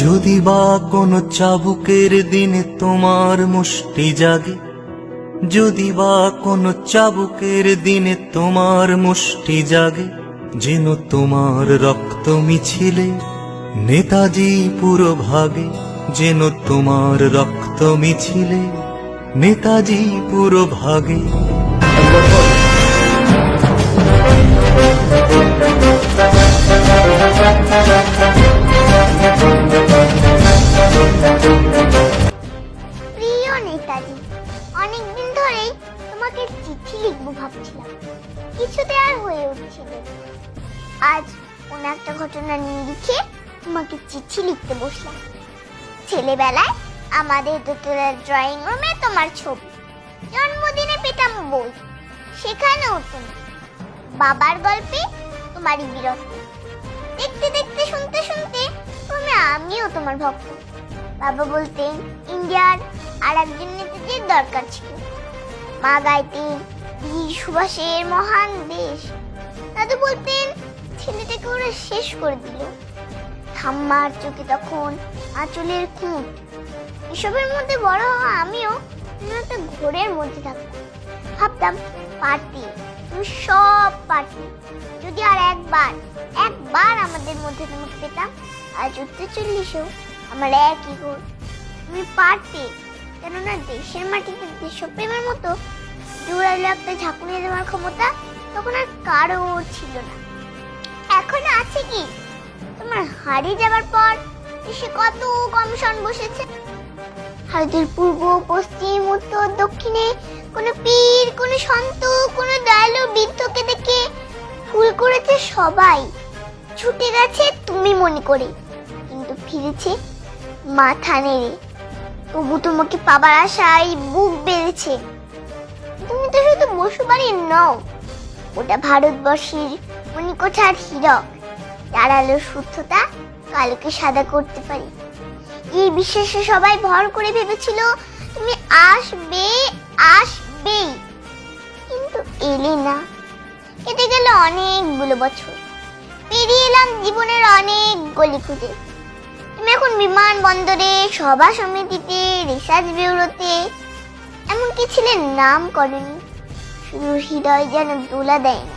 যদি বা কোনো চাবুকের দিনে তোমার মুষ্টি জাগে, যদি বা কোনো চাবুকের দিনে তোমার মুষ্টি জাগে, যেন তোমার রক্ত মিছিলে, নেতাজি পুরো ভাগে যেন তোমার রক্ত মিছিলে, নেতাজি পুরো ভাগে তোমাকে চিঠি লিখব ভাবছিলাম। কিছুতে আর হয়ে উঠছিল আজ কোন একটা ঘটনা লিখে তোমাকে চিঠি লিখতে বসলাম। ছেলেবেলায় আমাদের দোতলার ড্রয়িং রুমে তোমার ছবি, জন্মদিনে পেতাম বই, সেখানেও তুমি। বাবার গল্পে তোমারই বিরক্ত। দেখতে দেখতে, শুনতে শুনতে তুমি আমিও তোমার ভক্ত। বাবা বলতেন, ইন্ডিয়ার আর একজন নেতাজির দরকার ছিল। মা গাইতেন বীর সুভাষের মহান দেশ। দাদু বলতেন, ছেলেটাকে ওরা শেষ করে দিল। ঠাম্মার চোখে তখন আঁচলের খুঁট এসবের মধ্যে বড় হওয়া আমিও একটা ঘোরের মধ্যে থাকতাম। ভাবতাম পারতি তুমি সব পারতি যদি আর একবার একবার আমাদের মধ্যে তোমাকে পেতাম আজ উত্তর চল্লিশেও আমার একই ঘোর। তুমি পারতে কেননা দেশের মাটিতে দেশপ্রেমের মতো জোরালো একটা ঝাঁকুনি দেওয়ার ক্ষমতা তখন আর কারও ছিল না। এখন আছে কি? তোমার হারিয়ে যাবার পর দেশে কত কমিশন বসেছে। ভারতের পূর্ব, পশ্চিম, উত্তর, দক্ষিণে কোন পীর, কোন সন্ত, কোন দয়ালু বৃদ্ধকে দেখে ভুল করেছে সবাই। ছুটে গেছে তুমি মনে করে, কিন্তু ফিরেছে মাথা নেড়ে। তবু তোমাকে পাবার আশায় বুক বেড়েছে তুমি তো শুধু বসুবাড়ির নও ওটা ভারতবর্ষের মণিকোঠার হীরক। তার আলোর শুদ্ধতা, কালোকে সাদা করতে পারে। এই বিশ্বাসে সবাই ভর করে ভেবেছিল, তুমি আসবে, আসবেই। কিন্তু এলে না। কেটে গেল অনেকগুলো বছর। পেরিয়ে এলাম জীবনের অনেক গলি খুঁজে। তুমি এখন বিমানবন্দরে, সভা সমিতিতে, রিসার্চ ব্যুরোতে। এমনকি ছেলের নাম করেনি। শুধু হৃদয় যেন দোলা দেয় না।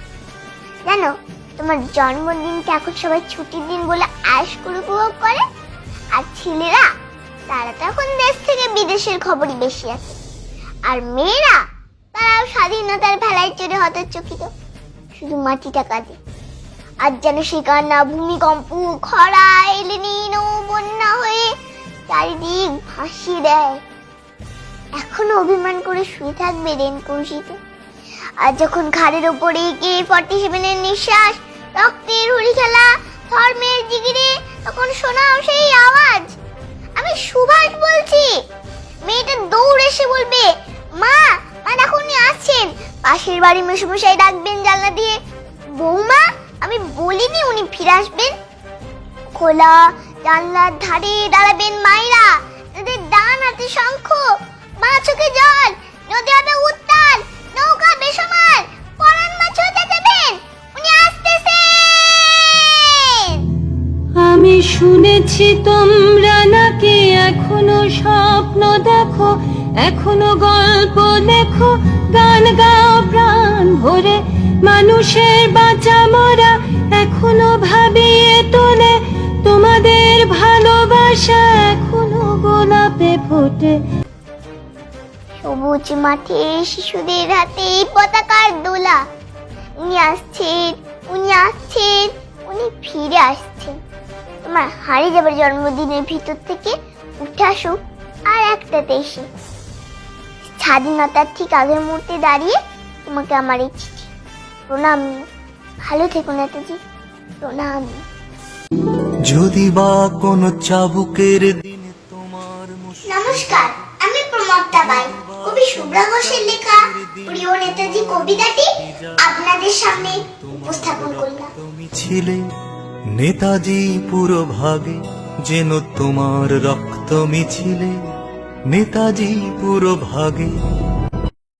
জানো, তোমার জন্মদিনকে এখন সবাই ছুটির দিন বলে আশ করে উপভোগ করে, আর ছেলেরা, তারা তখন দেশ থেকে বিদেশের খবরই বেশি আছে আর মেয়েরা, তারাও স্বাধীনতার ভেলায় চড়ে হতচকিত। শুধু মাটিটা কাঁদে। আর যেন সে কান্না ভূমিকম্প খরা এলিনিনো বন্যা হয়ে চারিদিক ভাসিয়ে দেয়। এখনও অভিমান করে শুয়ে থাকবে রেন কৌশিতে আর যখন ঘাড়ের ওপরে কে ফর্টি সেভেনের নিঃশ্বাস, রক্তের হুড়ি খেলা, ধর্মের জিগিরে, তখন শোনাও সেই আওয়াজ। আমি সুভাষ বলছি। মেয়েটা দৌড়ে এসে বলবে, মা মা উনি আসছেন। পাশের বাড়ি মেশমশাই ডাকবেন জানলা দিয়ে। বৌমা আমি বলিনি উনি ফিরে আসবেন? খোলা জানলার ধারে দাঁড়াবেন মায়েরা। তাদের ডান হাতে শঙ্খ, মা চোখে জল, নদী হবে উত্তাল, নৌকা বেসমার পরাণ মাছ হতে দেবেন, উনি আসতেছেন। আমি শুনেছি তোমরা নাকি এখনও স্বপ্ন দেখো, এখনও গল্প লেখো, গান গাও। মানুষের বাঁচা মরা এখনও ভাবিয়ে তোলে। তোমাদের ভালোবাসা এখনও গোলাপে ফোটে। সবুজ মাঠে শিশুদের হাতে পতাকার দোলা। উনি আসছেন উনি আসছেন, উনি ফিরে আসছেন। তোমার হারিয়ে যাবার জন্মদিনের ভিতর থেকে উঠে আসুক আর একটা দেশে স্বাধীনতার ঠিক আগের মুহূর্তে দাঁড়িয়ে তোমাকে আমার এই প্রণাম। ভালো থেকো নেতাজি প্রণাম। যদি বা কোনো চাবুকের দিনে তোমার নমস্কার আমি প্রমত্তা বাই। কবি শুভ্রা ঘোষের লেখা প্রিয় নেতাজি কবিতাটি আপনাদের সামনে উপস্থাপন করলাম। তুমি ছিলে নেতাজি পুরো ভাগে যেন তোমার রক্ত মিছিলে। নেতাজি পুরো ভাগে।